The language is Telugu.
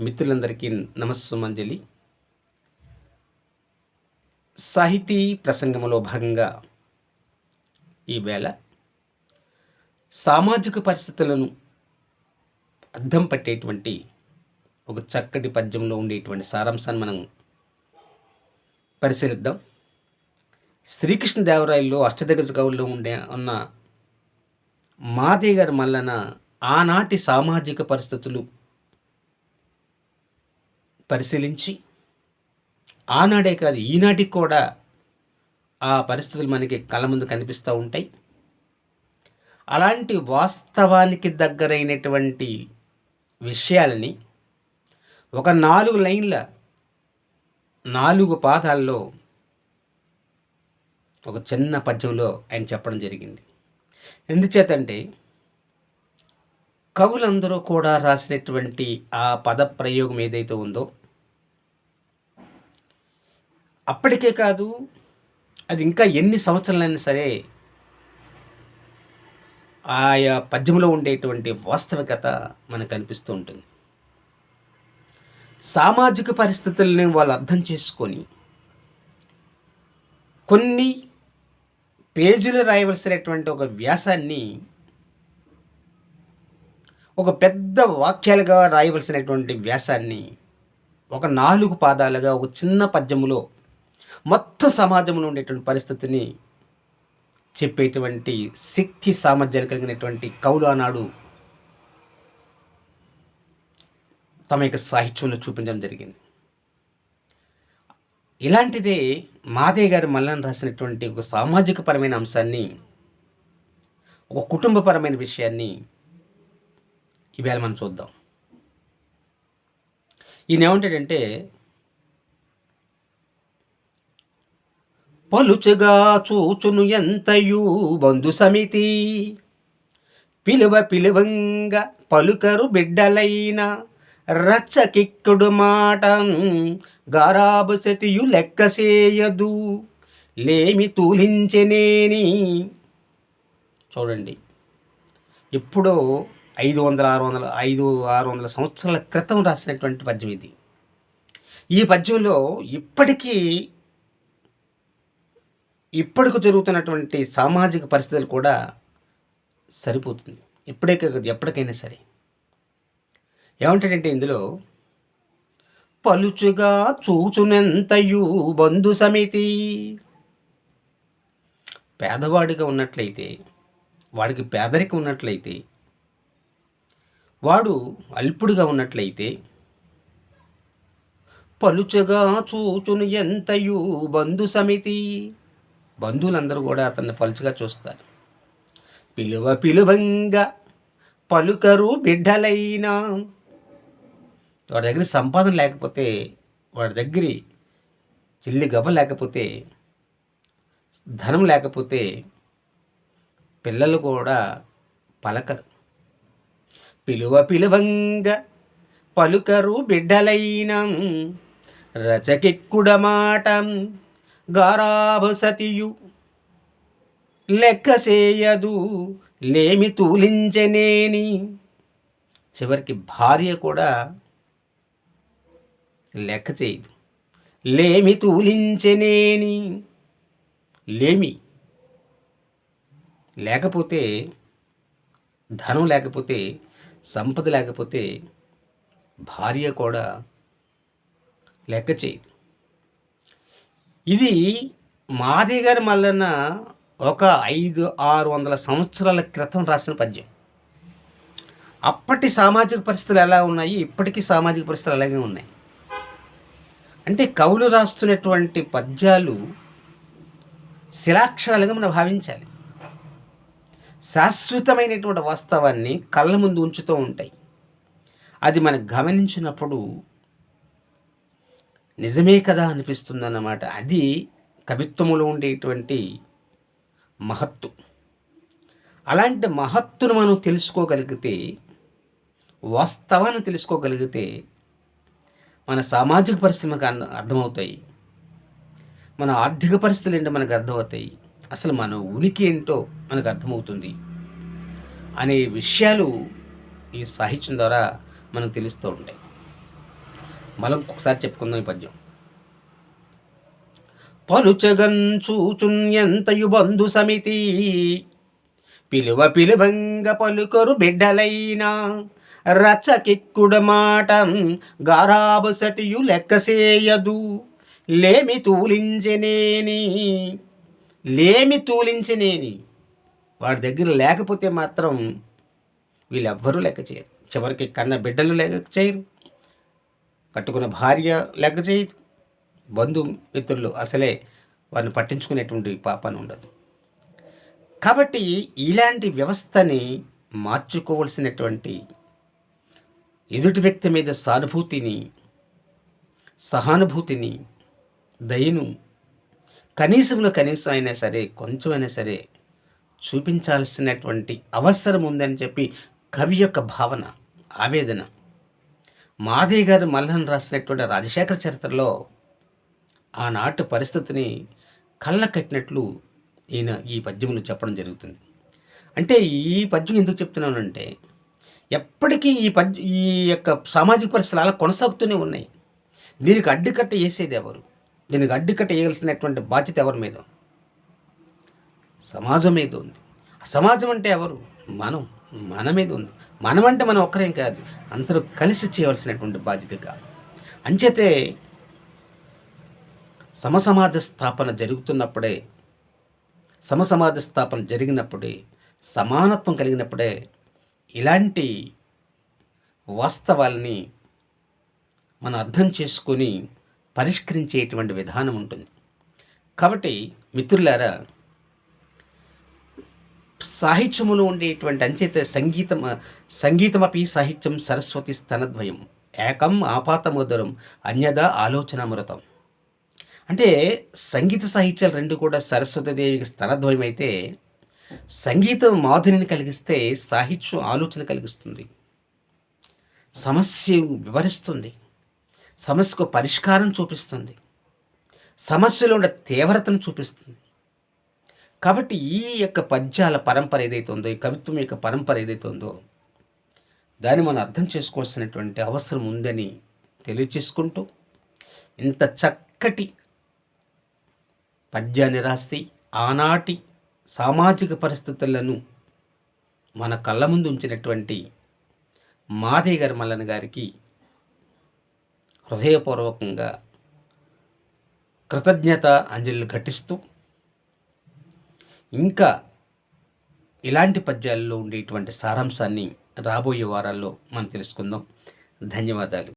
మిత్రులందరికీ నమస్సుమంజలి. సాహితీ ప్రసంగంలో భాగంగా ఈవేళ సామాజిక పరిస్థితులను అద్దం పట్టేటువంటి ఒక చక్కటి పద్యంలో ఉండేటువంటి సారాంశాన్ని మనం పరిశీలిద్దాం. శ్రీకృష్ణదేవరాయల్లో అష్టదిగ్గజ కవుల్లో ఉండే ఉన్న మాదే గారి మల్లన ఆనాటి సామాజిక పరిస్థితులు పరిశీలించి ఆనాడే కాదు ఈనాటికి కూడా ఆ పరిస్థితులు మనకి కళ్ళ ముందు కనిపిస్తూ ఉంటాయి. అలాంటి వాస్తవానికి దగ్గరైనటువంటి విషయాలని ఒక నాలుగు లైన్ల నాలుగు పాదాల్లో ఒక చిన్న పద్యంలో ఆయన చెప్పడం జరిగింది. ఎందుచేతంటే కవులందరూ కూడా రాసినటువంటి ఆ పద ప్రయోగం ఏదైతే ఉందో అప్పటికే కాదు అది ఇంకా ఎన్ని సంవత్సరాలైనా సరే ఆయా పద్యంలో ఉండేటువంటి వాస్తవికత మనకు అనిపిస్తూ ఉంటుంది. సామాజిక పరిస్థితుల్ని వాళ్ళు అర్థం చేసుకొని కొన్ని పేజీలు రాయవలసినటువంటి ఒక వ్యాసాన్ని ఒక పెద్ద వాక్యాలుగా రాయవలసినటువంటి వ్యాసాన్ని ఒక నాలుగు పాదాలుగా ఒక చిన్న పద్యములో మొత్తం సమాజంలో ఉండేటువంటి పరిస్థితిని చెప్పేటువంటి శక్తి సామర్థ్యాలు కలిగినటువంటి కవులు ఆనాడు తమ యొక్క సాహిత్యంలో చూపించడం జరిగింది. ఇలాంటిదే మాదే గారు మల్లన్ రాసినటువంటి ఒక సామాజిక పరమైన అంశాన్ని ఒక కుటుంబపరమైన విషయాన్ని ఇవాళ మనం చూద్దాం. ఈయన ఏమంటాడంటే పలుచుగా చూచును ఎంతయు బంధు సమితి. పిలువ పిలువంగా పలుకరు బిడ్డలైన రచ్చకిక్కుడు మాట గారాబు సతియు లెక్కసేయదు లేమి తూలించనేని. చూడండి ఎప్పుడో ఐదు వందల ఆరు వందల ఐదు ఆరు వందల సంవత్సరాల క్రితం రాసినటువంటి పద్యం ఇది ఈ పద్యంలో ఇప్పటికీ ఇప్పటికి జరుగుతున్నటువంటి సామాజిక పరిస్థితులు కూడా సరిపోతుంది. ఇప్పుడే కాదు ఎప్పటికైనా సరే. ఏమంటాడంటే ఇందులో పలుచుగా చూచునెంతయు బంధు సమితి. పేదవాడిగా ఉన్నట్లయితే వాడికి పేదరికం ఉన్నట్లయితే వాడు అల్పుడిగా ఉన్నట్లయితే పలుచగా చూచును ఎంతయు బంధు సమితి. బంధువులందరూ కూడా అతన్ని పలుచగా చూస్తారు. పిలువ పిలువంగా పలుకరు బిడ్డలైనా. వాడి దగ్గర సంపాదన లేకపోతే వాడి దగ్గర చిల్లి గబ లేకపోతే ధనం లేకపోతే పిల్లలు కూడా పలకరు. పిలువ పిలువంగా పలుకరు బిడ్డలైన. రచకెక్కుడమాట గారాభసతియు. లెక్క చేయదు లేమి తూలించనేని. చివరికి భార్య కూడా లెక్క చేయదు లేమి తూలించనేని. లేమి లేకపోతే ధనం లేకపోతే సంపద లేకపోతే భార్య కూడా లెక్క చేయదు ఇది మాది గారి మల్లన్న ఒక ఐదు ఆరు వందల సంవత్సరాల క్రితం రాసిన పద్యం. అప్పటి సామాజిక పరిస్థితులు ఎలా ఉన్నాయి? ఇప్పటికీ సామాజిక పరిస్థితులు అలాగే ఉన్నాయి. అంటే కవులు రాస్తున్నటువంటి పద్యాలు శిలాక్షరాలుగా మనం భావించాలి. శాశ్వతమైనటువంటి వాస్తవాన్ని కళ్ళ ముందు ఉంచుతూ ఉంటాయి. అది మనం గమనించినప్పుడు నిజమే కదా అనిపిస్తుందన్నమాట. అది కవిత్వములో ఉండేటువంటి మహత్తు. అలాంటి మహత్తును మనం తెలుసుకోగలిగితే వాస్తవాన్ని తెలుసుకోగలిగితే మన సామాజిక పరిస్థితి మనకు అర్థమవుతాయి. మన ఆర్థిక పరిస్థితులు ఏంటో మనకు అర్థమవుతాయి. అసలు మన ఉనికి ఏంటో మనకు అర్థమవుతుంది. అనే విషయాలు ఈ సాహిత్యం ద్వారా మనకు తెలుస్తూ ఉంటాయి. మనం ఒకసారి చెప్పుకుందాం ఈ పద్యం. పలుచగన్ చూచున్ ఎంతయు బంధు సమితి పిలువ పిలువంగ పలుకరు బిడ్డలైనా రచకిక్కుడ మాట గారాబు సతియు లెక్కసేయదు లేమి తూలించనేని లేమి తూలించనేని? వాడి దగ్గర లేకపోతే మాత్రం వీళ్ళెవ్వరూ లెక్క చేయరు. చివరికి కన్న బిడ్డలు లెక్క చేయరు. కట్టుకున్న భార్య లెక్క చేయదు బంధుమిత్రులు అసలే వారిని పట్టించుకునేటువంటి పాపన ఉండదు. కాబట్టి ఇలాంటి వ్యవస్థని మార్చుకోవలసినటువంటి ఎదుటి వ్యక్తి మీద సానుభూతిని సహానుభూతిని దయను కనీసంలో కనీసం అయినా సరే కొంచెమైనా సరే చూపించాల్సినటువంటి అవసరం ఉందని చెప్పి కవి యొక్క భావన ఆవేదన మాధవి గారు మల్లన్ రాసినటువంటి రాజశేఖర చరిత్రలో ఆనాటి పరిస్థితిని కళ్ళ కట్టినట్లు ఈయన ఈ పద్యములు చెప్పడం జరుగుతుంది. అంటే ఈ పద్యం ఎందుకు చెప్తున్నానంటే ఎప్పటికీ ఈ పద్య ఈ యొక్క సామాజిక పరిస్థితులు అలా కొనసాగుతూనే ఉన్నాయి. దీనికి అడ్డుకట్ట వేసేది ఎవరు? దీనికి అడ్డుకట్ట వేయాల్సినటువంటి బాధ్యత ఎవరి మీద? సమాజం మీద ఉంది. సమాజం అంటే ఎవరు? మనం. మన మీద ఉంది మనం అంటే మనం ఒక్కరేం కాదు. అందరూ కలిసి చేయవలసినటువంటి బాధ్యతగా. అంచేతే సమసమాజ స్థాపన జరుగుతున్నప్పుడే సమసమాజ స్థాపన జరిగినప్పుడే సమానత్వం కలిగినప్పుడే ఇలాంటి వాస్తవాల్ని మనం అర్థం చేసుకొని పరిష్కరించేటువంటి విధానం ఉంటుంది. కాబట్టి మిత్రులారా సాహిత్యములో ఉండేటువంటి అంచేత సంగీతం సంగీతమపి సాహిత్యం సరస్వతి స్తనద్వయం. ఏకం ఆపాతమోదరం అన్యద ఆలోచనామృతం. అంటే సంగీత సాహిత్యాలు రెండు కూడా సరస్వతీదేవికి స్తనద్వయం అయితే సంగీతం మాధురిని కలిగిస్తే సాహిత్యం ఆలోచన కలిగిస్తుంది. సమస్య వివరిస్తుంది. సమస్యకు పరిష్కారం చూపిస్తుంది. సమస్యలో ఉండే తీవ్రతను చూపిస్తుంది. కాబట్టి ఈ యొక్క పద్యాల పరంపర ఏదైతే ఉందో ఈ కవిత్వం యొక్క పరంపర ఏదైతే ఉందో దాన్ని మనం అర్థం చేసుకోవాల్సినటువంటి అవసరం ఉందని తెలియచేసుకుంటూ ఇంత చక్కటి పద్యాన్ని రాస్తే ఆనాటి సామాజిక పరిస్థితులను మన కళ్ళ ముందు ఉంచినటువంటి మాధయ్య గారి మల్లన్న గారికి హృదయపూర్వకంగా కృతజ్ఞత అంజలి ఘటిస్తూ ఇంకా ఇలాంటి పద్యాల్లో ఉండేటువంటి సారాంశాన్ని రాబోయే వారాల్లో మనం తెలుసుకుందాం. ధన్యవాదాలు.